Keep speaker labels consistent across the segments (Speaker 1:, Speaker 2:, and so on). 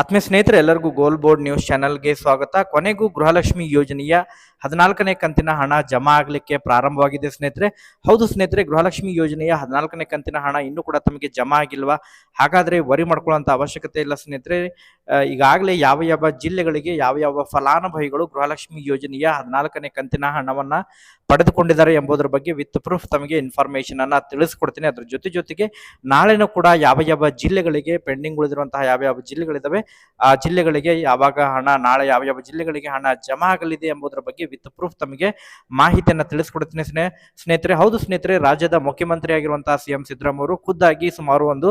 Speaker 1: ಆತ್ಮೀಯ ಸ್ನೇಹಿತರೆ, ಎಲ್ಲರಿಗೂ ಗೋಲ್ ಬೋರ್ಡ್ ನ್ಯೂಸ್ ಚಾನೆಲ್ಗೆ ಸ್ವಾಗತ. ಕೊನೆಗೂ ಗೃಹಲಕ್ಷ್ಮಿ ಯೋಜನೆಯ ಹದಿನಾಲ್ಕನೇ ಕಂತಿನ ಹಣ ಜಮಾ ಆಗಲಿಕ್ಕೆ ಪ್ರಾರಂಭವಾಗಿದೆ ಸ್ನೇಹಿತರೆ. ಹೌದು ಸ್ನೇಹಿತರೆ, ಗೃಹಲಕ್ಷ್ಮಿ ಯೋಜನೆಯ ಹದಿನಾಲ್ಕನೇ ಕಂತಿನ ಹಣ ಇನ್ನೂ ಕೂಡ ತಮಗೆ ಜಮಾ ಆಗಿಲ್ವಾ? ಹಾಗಾದರೆ ವರಿ ಮಾಡ್ಕೊಳ್ಳುವಂತ ಅವಶ್ಯಕತೆ ಇಲ್ಲ ಸ್ನೇಹಿತರೆ. ಈಗಾಗಲೇ ಯಾವ ಯಾವ ಜಿಲ್ಲೆಗಳಿಗೆ ಯಾವ ಯಾವ ಫಲಾನುಭವಿಗಳು ಗೃಹಲಕ್ಷ್ಮಿ ಯೋಜನೆಯ ಹದಿನಾಲ್ಕನೇ ಕಂತಿನ ಹಣವನ್ನ ಪಡೆದುಕೊಂಡಿದ್ದಾರೆ ಎಂಬುದರ ಬಗ್ಗೆ ವಿತ್ ಪ್ರೂಫ್ ತಮಗೆ ಇನ್ಫಾರ್ಮೇಶನ್ ಅನ್ನ ತಿಳಿಸ್ಕೊಡ್ತೀನಿ. ಅದ್ರ ಜೊತೆ ಜೊತೆಗೆ ನಾಳೆನೂ ಕೂಡ ಯಾವ ಯಾವ ಜಿಲ್ಲೆಗಳಿಗೆ ಪೆಂಡಿಂಗ್ ಉಳಿದಿರುವಂತಹ ಯಾವ ಯಾವ ಜಿಲ್ಲೆಗಳಿದಾವೆ, ಆ ಜಿಲ್ಲೆಗಳಿಗೆ ಯಾವಾಗ ಹಣ, ನಾಳೆ ಯಾವ ಯಾವ ಜಿಲ್ಲೆಗಳಿಗೆ ಹಣ ಜಮಾ ಆಗಲಿದೆ ಎಂಬುದರ ಬಗ್ಗೆ ವಿತ್ ಪ್ರೂಫ್ ತಮಗೆ ಮಾಹಿತಿಯನ್ನ ತಿಳಿಸ್ಕೊಡ್ತೀನಿ ಸ್ನೇಹ, ಸ್ನೇಹಿತರೆ. ಹೌದು ಸ್ನೇಹಿತರೆ, ರಾಜ್ಯದ ಮುಖ್ಯಮಂತ್ರಿ ಆಗಿರುವಂತಹ ಸಿಎಂ ಸಿದ್ದರಾಮಯ್ಯ ಖುದ್ದಾಗಿ ಸುಮಾರು ಒಂದು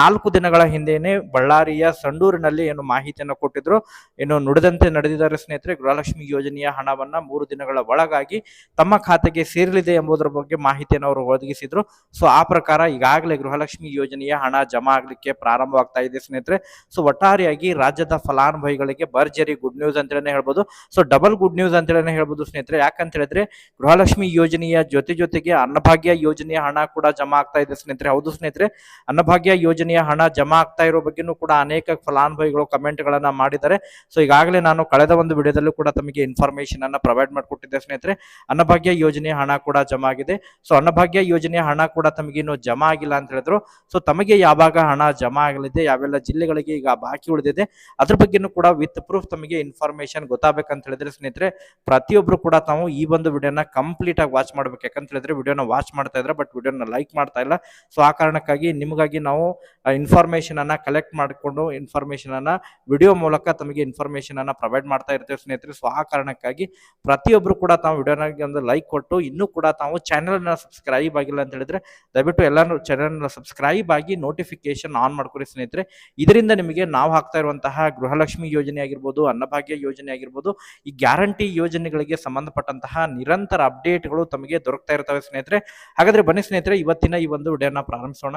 Speaker 1: ನಾಲ್ಕು ದಿನಗಳ ಹಿಂದೆನೆ ಬಳ್ಳಾರಿಯ ಸಂಡೂರಿನಲ್ಲಿ ಏನು ಮಾಹಿತಿಯನ್ನು ಕೊಟ್ಟಿದ್ರು. ಇನ್ನು ನುಡಿದಂತೆ ನಡೆದಿದ್ದಾರೆ ಸ್ನೇಹಿತರೆ, ಗೃಹಲಕ್ಷ್ಮಿ ಯೋಜನೆಯ ಹಣವನ್ನ ಮೂರು ದಿನಗಳ ಒಳಗಾಗಿ ತಮ್ಮ ಖಾತೆಗೆ ಸೇರಲಿದೆ ಎಂಬುದರ ಬಗ್ಗೆ ಮಾಹಿತಿಯನ್ನು ಅವರು ಒದಗಿಸಿದ್ರು. ಸೊ, ಆ ಪ್ರಕಾರ ಈಗಾಗಲೇ ಗೃಹಲಕ್ಷ್ಮಿ ಯೋಜನೆಯ ಹಣ ಜಮಾ ಆಗಲಿಕ್ಕೆ ಪ್ರಾರಂಭವಾಗ್ತಾ ಇದೆ ಸ್ನೇಹಿತರೆ. ಸೊ, ಒಟ್ಟಾರೆಯಾಗಿ ರಾಜ್ಯದ ಫಲಾನುಭವಿಗಳಿಗೆ ಭರ್ಜರಿ ಗುಡ್ ನ್ಯೂಸ್ ಅಂತೇಳಿ ಹೇಳ್ಬೋದು. ಸೊ, ಡಬಲ್ ಗುಡ್ ನ್ಯೂಸ್ ಅಂತೇಳಿ ಹೇಳ್ಬೋದು ಸ್ನೇಹಿತರೆ. ಯಾಕಂತ ಹೇಳಿದ್ರೆ, ಗೃಹಲಕ್ಷ್ಮಿ ಯೋಜನೆಯ ಜೊತೆ ಜೊತೆಗೆ ಅನ್ನಭಾಗ್ಯ ಯೋಜನೆಯ ಹಣ ಕೂಡ ಜಮಾ ಆಗ್ತಾ ಇದೆ ಸ್ನೇಹಿತರೆ. ಹೌದು ಸ್ನೇಹಿತರೆ. ಅನ್ನಭಾಗ್ಯ ಯೋಜನೆಯ ಹಣ ಜಮಾ ಆಗ್ತಾ ಇರೋ ಬಗ್ಗೆನೂ ಕೂಡ ಅನೇಕ ಫಲಾನುಭವಿಗಳು ಕಮೆಂಟ್ ಗಳನ್ನ ಮಾಡಿದ್ದಾರೆ. ಸೊ ಈಗಾಗಲೇ ನಾನು ಕಳೆದ ಒಂದು ವಿಡಿಯೋದಲ್ಲೂ ಕೂಡ ತಮಗೆ ಇನ್ಫಾರ್ಮೇಶನ್ ಅನ್ನ ಪ್ರೊವೈಡ್ ಮಾಡಿಕೊಟ್ಟಿದ್ದೆ ಸ್ನೇಹಿತರೆ. ಅನ್ನಭಾಗ್ಯ ಯೋಜನೆ ಹಣ ಕೂಡ ಜಮಾ ಆಗಿದೆ. ಸೊ ಅನ್ನಭಾಗ್ಯ ಯೋಜನೆ ಹಣ ಕೂಡ ತಮಗೆ ಇನ್ನು ಜಮಾ ಆಗಿಲ್ಲ ಅಂತ ಹೇಳಿದ್ರು. ಸೊ ತಮಗೆ ಯಾವಾಗ ಹಣ ಜಮಾ ಆಗಲಿದೆ, ಯಾವೆಲ್ಲ ಜಿಲ್ಲೆಗಳಿಗೆ ಈಗ ಬಾಕಿ ಉಳಿದಿದೆ, ಅದ್ರ ಬಗ್ಗೆನೂ ಕೂಡ ವಿತ್ ಪ್ರೂಫ್ ತಮಗೆ ಇನ್ಫಾರ್ಮೇಶನ್ ಗೊತ್ತಾಗಬೇಕಂತ ಹೇಳಿದ್ರೆ ಸ್ನೇಹಿತರೆ, ಪ್ರತಿಯೊಬ್ರು ಕೂಡ ತಾವು ಈ ಒಂದು ವಿಡಿಯೋನ ಕಂಪ್ಲೀಟ್ ಆಗಿ ವಾಚ್ ಮಾಡ್ಬೇಕು. ಯಾಕಂತ ಹೇಳಿದ್ರೆ ವಿಡಿಯೋನ ವಾಚ್ ಮಾಡ್ತಾ ಇದ್ರೆ ಬಟ್ ವಿಡಿಯೋನ ಲೈಕ್ ಮಾಡ್ತಾ ಇಲ್ಲ. ಸೊ ಆ ಕಾರಣಕ್ಕಾಗಿ ನಿಮಗಾಗಿ ನಾವು ಇನ್ಫಾರ್ಮೇಶನ್ ಅನ್ನ ಕಲೆಕ್ಟ್ ಮಾಡಿಕೊಂಡು ಇನ್ಫಾರ್ಮೇಶನ್ ಅನ್ನ ವಿಡಿಯೋ ಮೂಲಕ ತಮಗೆ ಇನ್ಫಾರ್ಮೇಶನ್ ಅನ್ನ ಪ್ರೊವೈಡ್ ಮಾಡ್ತಾ ಇರ್ತೇವೆ ಸ್ನೇಹಿತರೆ. ಸೊ ಆ ಕಾರಣಕ್ಕಾಗಿ ಪ್ರತಿಯೊಬ್ರು ಕೂಡ ತಾವು ವಿಡಿಯೋನ ಒಂದು ಲೈಕ್ ಕೊಟ್ಟು, ಇನ್ನೂ ಕೂಡ ತಾವು ಚಾನೆಲ್ನ ಸಬ್ಸ್ಕ್ರೈಬ್ ಆಗಿಲ್ಲ ಅಂತ ಹೇಳಿದ್ರೆ, ದಯವಿಟ್ಟು ಎಲ್ಲರೂ ಚಾನೆಲ್ನ ಸಬ್ಸ್ಕ್ರೈಬ್ ಆಗಿ ನೋಟಿಫಿಕೇಶನ್ ಆನ್ ಮಾಡ್ಕೊರಿ ಸ್ನೇಹಿತರೆ. ಇದರಿಂದ ನಿಮಗೆ ನಾವು ಹಾಕ್ತಾ ಇರುವಂತಹ ಗೃಹಲಕ್ಷ್ಮಿ ಯೋಜನೆ ಆಗಿರ್ಬೋದು, ಅನ್ನಭಾಗ್ಯ ಯೋಜನೆ ಆಗಿರ್ಬೋದು, ಈ ಗ್ಯಾರಂಟಿ ಯೋಜನೆಗಳಿಗೆ ಸಂಬಂಧಪಟ್ಟಂತಹ ನಿರಂತರ ಅಪ್ಡೇಟ್ಗಳು ತಮಗೆ ದೊರಕ್ತಾ ಇರ್ತವೆ ಸ್ನೇಹಿತರೆ. ಹಾಗಾದ್ರೆ ಬನ್ನಿ ಸ್ನೇಹಿತರೆ, ಇವತ್ತಿನ ಈ ಒಂದು ವಿಡಿಯೋನ ಪ್ರಾರಂಭಿಸೋಣ.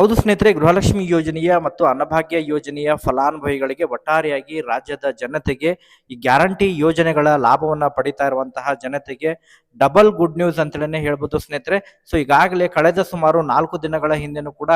Speaker 1: ಹೌದು ಸ್ನೇಹಿತರೆ, ಗೃಹಲಕ್ಷ್ಮಿ ಯೋಜನೆಯ ಮತ್ತು ಅನ್ನಭಾಗ್ಯ ಯೋಜನೆಯ ಫಲಾನುಭವಿಗಳಿಗೆ ಒಟ್ಟಾರೆಯಾಗಿ ರಾಜ್ಯದ ಜನತೆಗೆ ಈ ಗ್ಯಾರಂಟಿ ಯೋಜನೆಗಳ ಲಾಭವನ್ನು ಪಡಿತಾ ಇರುವಂತಹ ಜನತೆಗೆ ಡಬಲ್ ಗುಡ್ ನ್ಯೂಸ್ ಅಂತಲೇ ಹೇಳ್ಬೋದು ಸ್ನೇಹಿತರೆ. ಸೊ ಈಗಾಗಲೇ ಕಳೆದ ಸುಮಾರು ನಾಲ್ಕು ದಿನಗಳ ಹಿಂದೆನೂ ಕೂಡ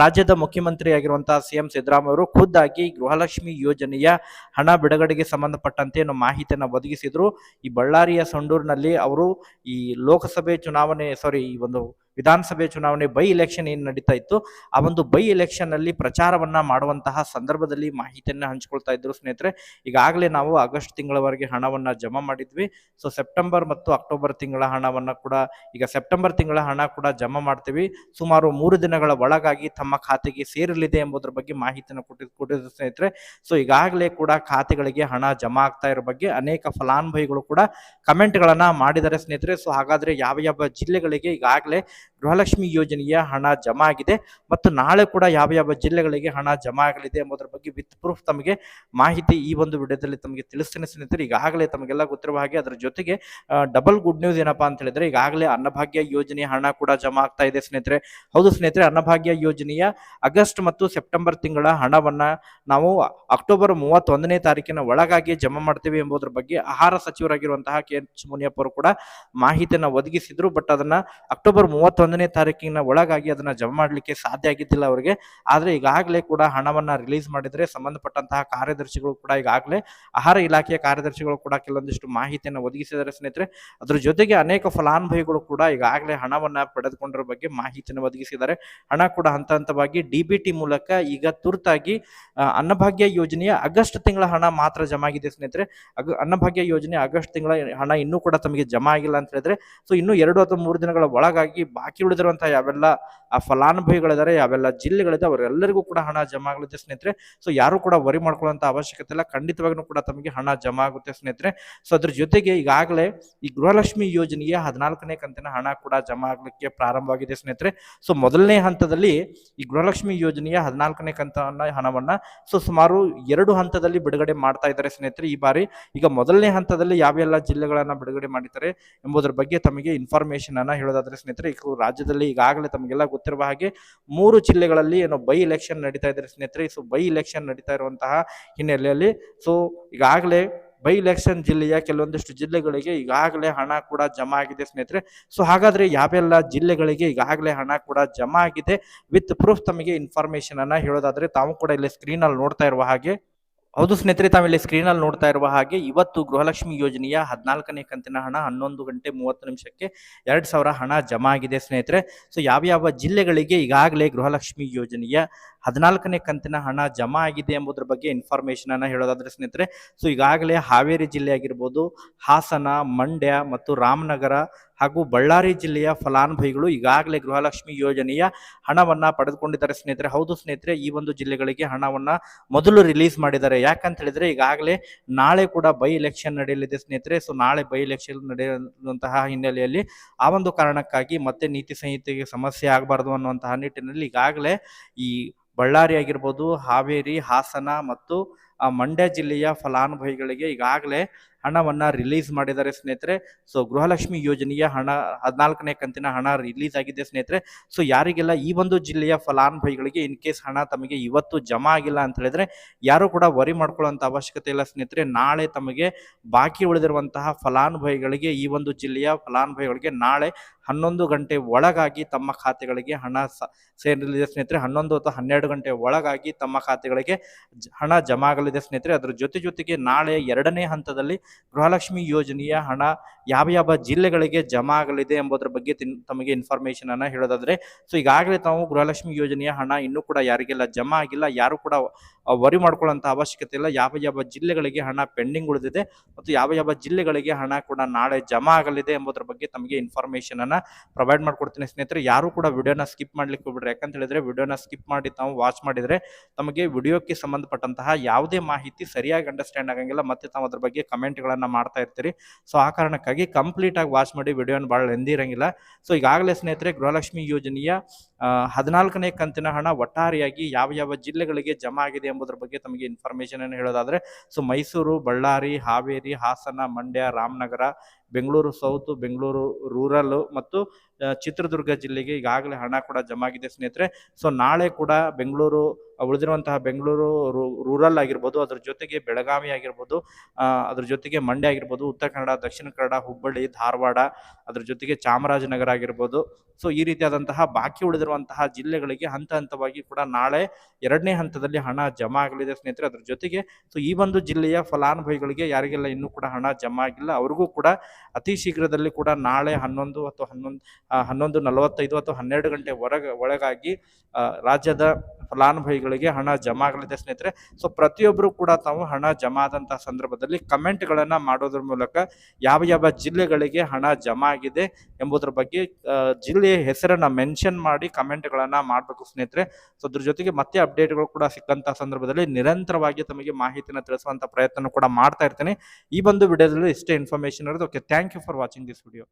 Speaker 1: ರಾಜ್ಯದ ಮುಖ್ಯಮಂತ್ರಿ ಆಗಿರುವಂತಹ ಸಿ ಎಂ ಸಿದ್ದರಾಮಯ್ಯ ಖುದ್ದಾಗಿ ಗೃಹಲಕ್ಷ್ಮಿ ಯೋಜನೆಯ ಹಣ ಬಿಡುಗಡೆಗೆ ಸಂಬಂಧಪಟ್ಟಂತೆ ಏನು ಮಾಹಿತಿಯನ್ನು ಒದಗಿಸಿದ್ರು. ಈ ಬಳ್ಳಾರಿಯ ಸಂಡೂರಿನಲ್ಲಿ ಅವರು ಈ ಲೋಕಸಭೆ ಚುನಾವಣೆ ಸಾರಿ ಈ ಒಂದು ವಿಧಾನಸಭೆ ಚುನಾವಣೆ ಬೈ ಎಲೆಕ್ಷನ್ ಏನು ನಡೀತಾ ಇತ್ತು, ಆ ಒಂದು ಬೈ ಎಲೆಕ್ಷನ್ ಅಲ್ಲಿ ಪ್ರಚಾರವನ್ನ ಮಾಡುವಂತಹ ಸಂದರ್ಭದಲ್ಲಿ ಮಾಹಿತಿಯನ್ನ ಹಂಚಿಕೊಳ್ತಾ ಇದ್ರು ಸ್ನೇಹಿತರೆ. ಈಗಾಗಲೇ ನಾವು ಆಗಸ್ಟ್ ತಿಂಗಳವರೆಗೆ ಹಣವನ್ನ ಜಮಾ ಮಾಡಿದ್ವಿ. ಸೊ ಸೆಪ್ಟೆಂಬರ್ ಮತ್ತು ಅಕ್ಟೋಬರ್ ತಿಂಗಳ ಹಣವನ್ನ ಕೂಡ, ಈಗ ಸೆಪ್ಟೆಂಬರ್ ತಿಂಗಳ ಹಣ ಕೂಡ ಜಮಾ ಮಾಡ್ತೀವಿ. ಸುಮಾರು ಮೂರು ದಿನಗಳ ಒಳಗಾಗಿ ತಮ್ಮ ಖಾತೆಗೆ ಸೇರಲಿದೆ ಎಂಬುದರ ಬಗ್ಗೆ ಮಾಹಿತಿಯನ್ನು ಕೊಟ್ಟಿದ್ದು ಕೊಟ್ಟಿದ್ರು ಸ್ನೇಹಿತರೆ. ಸೊ ಈಗಾಗಲೇ ಕೂಡ ಖಾತೆಗಳಿಗೆ ಹಣ ಜಮಾ ಆಗ್ತಾ ಇರೋ ಬಗ್ಗೆ ಅನೇಕ ಫಲಾನುಭವಿಗಳು ಕೂಡ ಕಮೆಂಟ್ಗಳನ್ನ ಮಾಡಿದ್ದಾರೆ ಸ್ನೇಹಿತರೆ. ಸೊ ಹಾಗಾದ್ರೆ ಯಾವ ಯಾವ ಜಿಲ್ಲೆಗಳಿಗೆ ಈಗಾಗಲೇ ಗೃಹಲಕ್ಷ್ಮಿ ಯೋಜನೆಯ ಹಣ ಜಮಾ ಆಗಿದೆ ಮತ್ತು ನಾಳೆ ಕೂಡ ಯಾವ ಯಾವ ಜಿಲ್ಲೆಗಳಿಗೆ ಹಣ ಜಮಾ ಆಗಲಿದೆ ಎಂಬುದರ ಬಗ್ಗೆ ವಿತ್ ಪ್ರೂಫ್ ತಮಗೆ ಮಾಹಿತಿ ಈ ಒಂದು ವಿಡಿಯೋದಲ್ಲಿ ತಮಗೆ ತಿಳಿಸ್ತೇನೆ ಸ್ನೇಹಿತರೆ. ಈಗಾಗಲೇ ತಮಗೆಲ್ಲ ಗೊತ್ತಿರುವ ಹಾಗೆ ಅದರ ಜೊತೆಗೆ ಡಬಲ್ ಗುಡ್ ನ್ಯೂಸ್ ಏನಪ್ಪಾ ಅಂತ ಹೇಳಿದ್ರೆ, ಈಗಾಗಲೇ ಅನ್ನಭಾಗ್ಯ ಯೋಜನೆಯ ಹಣ ಕೂಡ ಜಮಾ ಆಗ್ತಾ ಇದೆ ಸ್ನೇಹಿತರೆ. ಹೌದು ಸ್ನೇಹಿತರೆ, ಅನ್ನಭಾಗ್ಯ ಯೋಜನೆಯ ಆಗಸ್ಟ್ ಮತ್ತು ಸೆಪ್ಟೆಂಬರ್ ತಿಂಗಳ ಹಣವನ್ನ ನಾವು ಅಕ್ಟೋಬರ್ ಮೂವತ್ತೊಂದನೇ ತಾರೀಕಿನ ಒಳಗಾಗಿ ಜಮಾ ಮಾಡ್ತೀವಿ ಎಂಬುದರ ಬಗ್ಗೆ ಆಹಾರ ಸಚಿವರಾಗಿರುವಂತಹ ಕೆ ಎಚ್ ಮುನಿಯಪ್ಪ ಅವರು ಕೂಡ ಮಾಹಿತಿಯನ್ನು ಒದಗಿಸಿದ್ರು. ಬಟ್ ಅದನ್ನ ಅಕ್ಟೋಬರ್ ಮೂವತ್ತೊಂದನೇ ತಾರೀಕಿನ ಒಳಗಾಗಿ ಅದನ್ನ ಜಮಾ ಮಾಡಲಿಕ್ಕೆ ಸಾಧ್ಯ ಆಗಿದ್ದಿಲ್ಲ ಅವರಿಗೆ. ಆದ್ರೆ ಈಗಾಗಲೇ ಕೂಡ ಹಣವನ್ನ ರಿಲೀಸ್ ಮಾಡಿದ್ರೆ ಸಂಬಂಧಪಟ್ಟಂತಹ ಕಾರ್ಯದರ್ಶಿಗಳು ಕೂಡ ಈಗಾಗಲೇ ಆಹಾರ ಇಲಾಖೆಯ ಕಾರ್ಯದರ್ಶಿಗಳು ಕೂಡ ಕೆಲವೊಂದಿಷ್ಟು ಮಾಹಿತಿಯನ್ನು ಒದಗಿಸಿದ್ದಾರೆ ಸ್ನೇಹಿತರೆ. ಅದ್ರ ಜೊತೆಗೆ ಅನೇಕ ಫಲಾನುಭವಿಗಳು ಕೂಡ ಈಗಾಗಲೇ ಹಣವನ್ನ ಪಡೆದುಕೊಂಡಿರೋ ಬಗ್ಗೆ ಮಾಹಿತಿಯನ್ನು ಒದಗಿಸಿದ್ದಾರೆ. ಹಣ ಕೂಡ ಹಂತ ಹಂತವಾಗಿ ಡಿಬಿಟಿ ಮೂಲಕ ಈಗ ತುರ್ತಾಗಿ ಅನ್ನಭಾಗ್ಯ ಯೋಜನೆಯ ಆಗಸ್ಟ್ ತಿಂಗಳ ಹಣ ಮಾತ್ರ ಜಮಾ ಆಗಿದೆ ಸ್ನೇಹಿತರೆ ಅನ್ನಭಾಗ್ಯ ಯೋಜನೆ ಆಗಸ್ಟ್ ತಿಂಗಳ ಹಣ ಇನ್ನೂ ಕೂಡ ತಮಗೆ ಜಮಾ ಆಗಿಲ್ಲ ಅಂತ ಹೇಳಿದ್ರೆ. ಸೊ, ಇನ್ನು ಎರಡು ಅಥವಾ ಮೂರು ದಿನಗಳ ಒಳಗಾಗಿ ಬಾಕಿ ಉಳಿದಿರುವಂತಹ ಯಾವೆಲ್ಲ, ಆ ಫಲಾನುಭವಿಗಳಿದ್ದಾರೆ, ಯಾವೆಲ್ಲ ಜಿಲ್ಲೆಗಳಿದೆ, ಅವರೆಲ್ಲರಿಗೂ ಕೂಡ ಹಣ ಜಮಾ ಆಗುತ್ತೆ ಸ್ನೇಹಿತರೆ. ಸೊ ಯಾರು ಕೂಡ ವರಿ ಮಾಡ್ಕೊಳ್ಳುವಂತ ಅವಶ್ಯಕತೆ ಇಲ್ಲ. ಖಂಡಿತವಾಗ್ಲೂ ಕೂಡ ತಮಗೆ ಹಣ ಜಮಾ ಆಗುತ್ತೆ ಸ್ನೇಹಿತರೆ. ಸೊ ಅದ್ರ ಜೊತೆಗೆ ಈಗಾಗಲೇ ಈ ಗೃಹಲಕ್ಷ್ಮಿ ಯೋಜನೆಯ ಹದಿನಾಲ್ಕನೇ ಕಂತಿನ ಹಣ ಕೂಡ ಜಮಾ ಆಗ್ಲಿಕ್ಕೆ ಪ್ರಾರಂಭವಾಗಿದೆ ಸ್ನೇಹಿತರೆ. ಸೊ ಮೊದಲನೇ ಹಂತದಲ್ಲಿ ಈ ಗೃಹಲಕ್ಷ್ಮಿ ಯೋಜನೆಯ ಹದಿನಾಲ್ಕನೇ ಕಂತನ ಹಣವನ್ನ ಸೊ ಸುಮಾರು ಎರಡು ಹಂತದಲ್ಲಿ ಬಿಡುಗಡೆ ಮಾಡ್ತಾ ಇದ್ದಾರೆ ಸ್ನೇಹಿತರೆ ಈ ಬಾರಿ. ಈಗ ಮೊದಲನೇ ಹಂತದಲ್ಲಿ ಯಾವೆಲ್ಲ ಜಿಲ್ಲೆಗಳನ್ನ ಬಿಡುಗಡೆ ಮಾಡಿದ್ದಾರೆ ಎಂಬುದರ ಬಗ್ಗೆ ತಮಗೆ ಇನ್ಫಾರ್ಮೇಶನ್ ಅನ್ನ ಹೇಳೋದಾದ್ರೆ ಸ್ನೇಹಿತರೆ ಈಗ ರಾಜ್ಯದಲ್ಲಿ ಈಗಾಗಲೇ ತಮಗೆಲ್ಲ ಗೊತ್ತಿರುವ ಹಾಗೆ ಮೂರು ಜಿಲ್ಲೆಗಳಲ್ಲಿ ಏನೋ ಬೈ ಎಲೆಕ್ಷನ್ ನಡೀತಾ ಇದ್ದಾರೆ ಸ್ನೇಹಿತರೆ. ಸೊ ಬೈ ಎಲೆಕ್ಷನ್ ನಡೀತಾ ಇರುವಂತಹ ಹಿನ್ನೆಲೆಯಲ್ಲಿ ಸೊ ಈಗಾಗಲೇ ಬೈ ಎಲೆಕ್ಷನ್ ಜಿಲ್ಲೆಯ ಕೆಲವೊಂದಿಷ್ಟು ಜಿಲ್ಲೆಗಳಿಗೆ ಈಗಾಗಲೇ ಹಣ ಕೂಡ ಜಮಾ ಆಗಿದೆ ಸ್ನೇಹಿತರೆ. ಸೊ ಹಾಗಾದ್ರೆ ಯಾವೆಲ್ಲ ಜಿಲ್ಲೆಗಳಿಗೆ ಈಗಾಗಲೇ ಹಣ ಕೂಡ ಜಮಾ ಆಗಿದೆ? ವಿತ್ ಪ್ರೂಫ್ ತಮಗೆ ಇನ್ಫಾರ್ಮೇಶನ್ ಅನ್ನ ಹೇಳೋದಾದ್ರೆ ತಾವು ಕೂಡ ಇಲ್ಲಿ ಸ್ಕ್ರೀನ್ ಅಲ್ಲಿ ನೋಡ್ತಾ ಇರುವ ಹಾಗೆ ಹೌದು ಸ್ನೇಹಿತರೆ, ತಾವಿಲ್ಲಿ ಸ್ಕ್ರೀನ್ ಅಲ್ಲಿ ನೋಡ್ತಾ ಇರುವ ಹಾಗೆ ಇವತ್ತು ಗೃಹಲಕ್ಷ್ಮಿ ಯೋಜನೆಯ ಹದಿನಾಲ್ಕನೇ ಕಂತಿನ ಹಣ ಹನ್ನೊಂದು ಗಂಟೆ ಮೂವತ್ತು ನಿಮಿಷಕ್ಕೆ ಎರಡು ಸಾವಿರ ಹಣ ಜಮಾ ಆಗಿದೆ ಸ್ನೇಹಿತರೆ. ಸೊ ಯಾವ್ಯಾವ ಜಿಲ್ಲೆಗಳಿಗೆ ಈಗಾಗಲೇ ಗೃಹಲಕ್ಷ್ಮಿ ಯೋಜನೆಯ ಹದಿನಾಲ್ಕನೇ ಕಂತಿನ ಹಣ ಜಮಾ ಆಗಿದೆ ಎಂಬುದ್ರ ಬಗ್ಗೆ ಇನ್ಫಾರ್ಮೇಶನ್ ಅನ್ನ ಹೇಳೋದಾದ್ರೆ ಸ್ನೇಹಿತರೆ ಸೊ ಈಗಾಗಲೇ ಹಾವೇರಿ ಜಿಲ್ಲೆ ಆಗಿರ್ಬೋದು, ಹಾಸನ, ಮಂಡ್ಯ ಮತ್ತು ರಾಮನಗರ ಹಾಗೂ ಬಳ್ಳಾರಿ ಜಿಲ್ಲೆಯ ಫಲಾನುಭವಿಗಳು ಈಗಾಗಲೇ ಗೃಹಲಕ್ಷ್ಮಿ ಯೋಜನೆಯ ಹಣವನ್ನ ಪಡೆದುಕೊಂಡಿದ್ದಾರೆ ಸ್ನೇಹಿತರೆ. ಹೌದು ಸ್ನೇಹಿತರೆ, ಈ ಒಂದು ಜಿಲ್ಲೆಗಳಿಗೆ ಹಣವನ್ನ ಮೊದಲು ರಿಲೀಸ್ ಮಾಡಿದ್ದಾರೆ. ಯಾಕಂತ ಹೇಳಿದ್ರೆ ಈಗಾಗಲೇ ನಾಳೆ ಕೂಡ ಬೈ ಎಲೆಕ್ಷನ್ ನಡೆಯಲಿದೆ ಸ್ನೇಹಿತರೆ. ಸೊ ನಾಳೆ ಬೈ ಎಲೆಕ್ಷನ್ ನಡೆಯುವಂತಹ ಹಿನ್ನೆಲೆಯಲ್ಲಿ ಆ ಒಂದು ಕಾರಣಕ್ಕಾಗಿ ಮತ್ತೆ ನೀತಿ ಸಂಹಿತೆಗೆ ಸಮಸ್ಯೆ ಆಗಬಾರದು ಅನ್ನುವಂತಹ ನಿಟ್ಟಿನಲ್ಲಿ ಈಗಾಗಲೇ ಈ ಬಳ್ಳಾರಿ ಆಗಿರ್ಬೋದು ಹಾವೇರಿ ಹಾಸನ ಮತ್ತು ಆ, ಮಂಡ್ಯ ಜಿಲ್ಲೆಯ ಫಲಾನುಭವಿಗಳಿಗೆ ಈಗಾಗಲೇ ಹಣವನ್ನ ರಿಲೀಸ್ ಮಾಡಿದ್ದಾರೆ ಸ್ನೇಹಿತರೆ. ಸೊ ಗೃಹಲಕ್ಷ್ಮಿ ಯೋಜನೆಯ ಹಣ ಹದಿನಾಲ್ಕನೇ ಕಂತಿನ ಹಣ ರಿಲೀಸ್ ಆಗಿದೆ ಸ್ನೇಹಿತರೆ. ಸೊ ಯಾರಿಗೆಲ್ಲ ಈ ಒಂದು ಜಿಲ್ಲೆಯ ಫಲಾನುಭವಿಗಳಿಗೆ ಇನ್ ಕೇಸ್ ಹಣ ತಮಗೆ ಇವತ್ತು ಜಮಾ ಆಗಿಲ್ಲ ಅಂತ ಹೇಳಿದ್ರೆ ಯಾರು ಕೂಡ ವರಿ ಮಾಡ್ಕೊಳ್ಳುವಂತ ಅವಶ್ಯಕತೆ ಇಲ್ಲ ಸ್ನೇಹಿತರೆ. ನಾಳೆ ತಮಗೆ ಬಾಕಿ ಉಳಿದಿರುವಂತಹ ಫಲಾನುಭವಿಗಳಿಗೆ ಈ ಒಂದು ಜಿಲ್ಲೆಯ ಫಲಾನುಭವಿಗಳಿಗೆ ನಾಳೆ ಹನ್ನೊಂದು ಗಂಟೆ ಒಳಗಾಗಿ ತಮ್ಮ ಖಾತೆಗಳಿಗೆ ಹಣ ಸೇರಿ ಸೇರಲಿದೆ ಸ್ನೇಹಿತರೆ. ಹನ್ನೊಂದು ಅಥವಾ ಹನ್ನೆರಡು ಗಂಟೆ ಒಳಗಾಗಿ ತಮ್ಮ ಖಾತೆಗಳಿಗೆ ಹಣ ಜಮಾ ಸ್ನೇಹಿತರೆ, ಅದರ ಜೊತೆ ಜೊತೆಗೆ ನಾಳೆ ಎರಡನೇ ಹಂತದಲ್ಲಿ ಗೃಹಲಕ್ಷ್ಮಿ ಯೋಜನೆಯ ಹಣ ಯಾವ ಯಾವ ಜಿಲ್ಲೆಗಳಿಗೆ ಜಮಾ ಆಗಲಿದೆ ಎಂಬುದರ ಬಗ್ಗೆ ತಮಗೆ ಇನ್ಫಾರ್ಮೇಶನ್ ಅನ್ನ ಹೇಳೋದಾದ್ರೆ ಸೊ ಈಗಾಗಲೇ ತಾವು ಗೃಹಲಕ್ಷ್ಮಿ ಯೋಜನೆಯ ಹಣ ಇನ್ನೂ ಕೂಡ ಯಾರಿಗೆಲ್ಲ ಜಮಾ ಆಗಿಲ್ಲ, ಯಾರು ಕೂಡ ವರಿ ಮಾಡ್ಕೊಳ್ಳುವಂತ ಅವಶ್ಯಕತೆ ಇಲ್ಲ. ಯಾವ ಯಾವ ಜಿಲ್ಲೆಗಳಿಗೆ ಹಣ ಪೆಂಡಿಂಗ್ ಉಳಿದಿದೆ ಮತ್ತು ಯಾವ ಯಾವ ಜಿಲ್ಲೆಗಳಿಗೆ ಹಣ ಕೂಡ ನಾಳೆ ಜಮಾ ಆಗಲಿದೆ ಎಂಬುದರ ಬಗ್ಗೆ ತಮಗೆ ಇನ್ಫಾರ್ಮೇಶನ್ ಅನ್ನ ಪ್ರೊವೈಡ್ ಮಾಡ್ಕೊಡ್ತೀನಿ ಸ್ನೇಹಿತರೆ. ಯಾರು ಕೂಡ ವಿಡಿಯೋನ ಸ್ಕಿಪ್ ಮಾಡ್ಲಿಕ್ಕೆ ಹೋಗ್ಬಿಡ್ರಿ. ಯಾಕಂತ ಹೇಳಿದ್ರೆ, ವಿಡಿಯೋನ ಸ್ಕಿಪ್ ಮಾಡಿ ತಾವು ವಾಚ್ ಮಾಡಿದ್ರೆ ತಮಗೆ ವಿಡಿಯೋಕ್ಕೆ ಸಂಬಂಧಪಟ್ಟಂತಹ ಯಾವುದೇ ಮಾಹಿತಿ ಸರಿಯಾಗಿ ಅಂಡರ್ಸ್ಟ್ಯಾಂಡ್ ಆಗಂಗಿಲ್ಲ, ಮತ್ತೆ ತಾವು ಅದ್ರ ಬಗ್ಗೆ ಕಮೆಂಟ್ಗಳನ್ನ ಮಾಡ್ತಾ ಇರ್ತೀರಿ. ಸೊ ಆ ಕಾರಣಕ್ಕಾಗಿ ಕಂಪ್ಲೀಟ್ ಆಗಿ ವಾಚ್ ಮಾಡಿ ವಿಡಿಯೋನ ಭಾಳ ಎಂದಿರಂಗಿಲ್ಲ ಸೊ ಈಗಾಗಲೇ ಸ್ನೇಹಿತರೆ, ಗೃಹಲಕ್ಷ್ಮಿ ಯೋಜನೆಯ ಹದಿನಾಲ್ಕನೇ ಕಂತಿನ ಹಣ ಒಟ್ಟಾರೆಯಾಗಿ ಯಾವ ಯಾವ ಜಿಲ್ಲೆಗಳಿಗೆ ಜಮಾ ಆಗಿದೆ ಎಂಬುದರ ಬಗ್ಗೆ ತಮಗೆ ಇನ್ಫಾರ್ಮೇಶನ್ ಅನ್ನು ಹೇಳೋದಾದ್ರೆ, so Mysuru, Ballari, Haveri, Hassan, Mandya, Ramanagara, Bengaluru south, Bengaluru rural ಮತ್ತು ಚಿತ್ರದುರ್ಗ ಜಿಲ್ಲೆಗೆ ಈಗಾಗಲೇ ಹಣ ಕೂಡ ಜಮಾ ಆಗಿದೆ ಸ್ನೇಹಿತರೆ. ಸೊ ನಾಳೆ ಕೂಡ ಬೆಂಗಳೂರು, ಉಳಿದಿರುವಂತಹ ಬೆಂಗಳೂರು ರೂರಲ್ ಆಗಿರ್ಬೋದು, ಅದ್ರ ಜೊತೆಗೆ ಬೆಳಗಾವಿ ಆಗಿರ್ಬೋದು ಅದ್ರ ಜೊತೆಗೆ ಮಂಡ್ಯ ಆಗಿರ್ಬೋದು, ಉತ್ತರ ಕನ್ನಡ, ದಕ್ಷಿಣ ಕನ್ನಡ, ಹುಬ್ಬಳ್ಳಿ, ಧಾರವಾಡ, ಅದ್ರ ಜೊತೆಗೆ ಚಾಮರಾಜನಗರ ಆಗಿರ್ಬೋದು. ಸೊ ಈ ರೀತಿಯಾದಂತಹ ಬಾಕಿ ಉಳಿದಿರುವಂತಹ ಜಿಲ್ಲೆಗಳಿಗೆ ಹಂತ ಹಂತವಾಗಿ ಕೂಡ ನಾಳೆ ಎರಡನೇ ಹಂತದಲ್ಲಿ ಹಣ ಜಮಾ ಆಗಲಿದೆ ಸ್ನೇಹಿತರೆ. ಅದ್ರ ಜೊತೆಗೆ ಸೊ ಈ ಒಂದು ಜಿಲ್ಲೆಯ ಫಲಾನುಭವಿಗಳಿಗೆ ಯಾರಿಗೆಲ್ಲ ಇನ್ನೂ ಕೂಡ ಹಣ ಜಮಾ ಆಗಿಲ್ಲ, ಅವ್ರಿಗೂ ಕೂಡ ಅತಿ ಶೀಘ್ರದಲ್ಲಿ ಕೂಡ ನಾಳೆ ಹನ್ನೊಂದು ಅಥವಾ ಹನ್ನೊಂದು ಹನ್ನೊಂದು ನಲವತ್ತೈದು ಅಥವಾ ಹನ್ನೆರಡು ಗಂಟೆ ಹೊರಗ, ಒಳಗಾಗಿ ರಾಜ್ಯದ ಫಲಾನುಭವಿಗಳಿಗೆ ಹಣ ಜಮಾ ಆಗಲಿದೆ ಸ್ನೇಹಿತರೆ. ಸೊ ಪ್ರತಿಯೊಬ್ಬರು ಕೂಡ ತಾವು ಹಣ ಜಮಾ ಆದಂತಹ ಸಂದರ್ಭದಲ್ಲಿ ಕಮೆಂಟ್ಗಳನ್ನ ಮಾಡೋದ್ರ ಮೂಲಕ ಯಾವ ಯಾವ ಜಿಲ್ಲೆಗಳಿಗೆ ಹಣ ಜಮಾ ಆಗಿದೆ ಎಂಬುದರ ಬಗ್ಗೆ ಜಿಲ್ಲೆಯ ಹೆಸರನ್ನ ಮೆನ್ಷನ್ ಮಾಡಿ ಕಮೆಂಟ್ಗಳನ್ನ ಮಾಡಬೇಕು ಸ್ನೇಹಿತರೆ. ಸೊ ಅದ್ರ ಜೊತೆಗೆ ಮತ್ತೆ ಅಪ್ಡೇಟ್ಗಳು ಕೂಡ ಸಿಕ್ಕಂತಹ ಸಂದರ್ಭದಲ್ಲಿ ನಿರಂತರವಾಗಿ ತಮಗೆ ಮಾಹಿತಿನ ತಿಳಿಸುವಂತ ಪ್ರಯತ್ನ ಕೂಡ ಮಾಡ್ತಾ ಇರ್ತೇನೆ. ಈ ಒಂದು ವಿಡಿಯೋದಲ್ಲಿ ಇಷ್ಟೇ ಇನ್ಫಾರ್ಮೇಶನ್ ಇರೋದು. Okay thank you for watching this video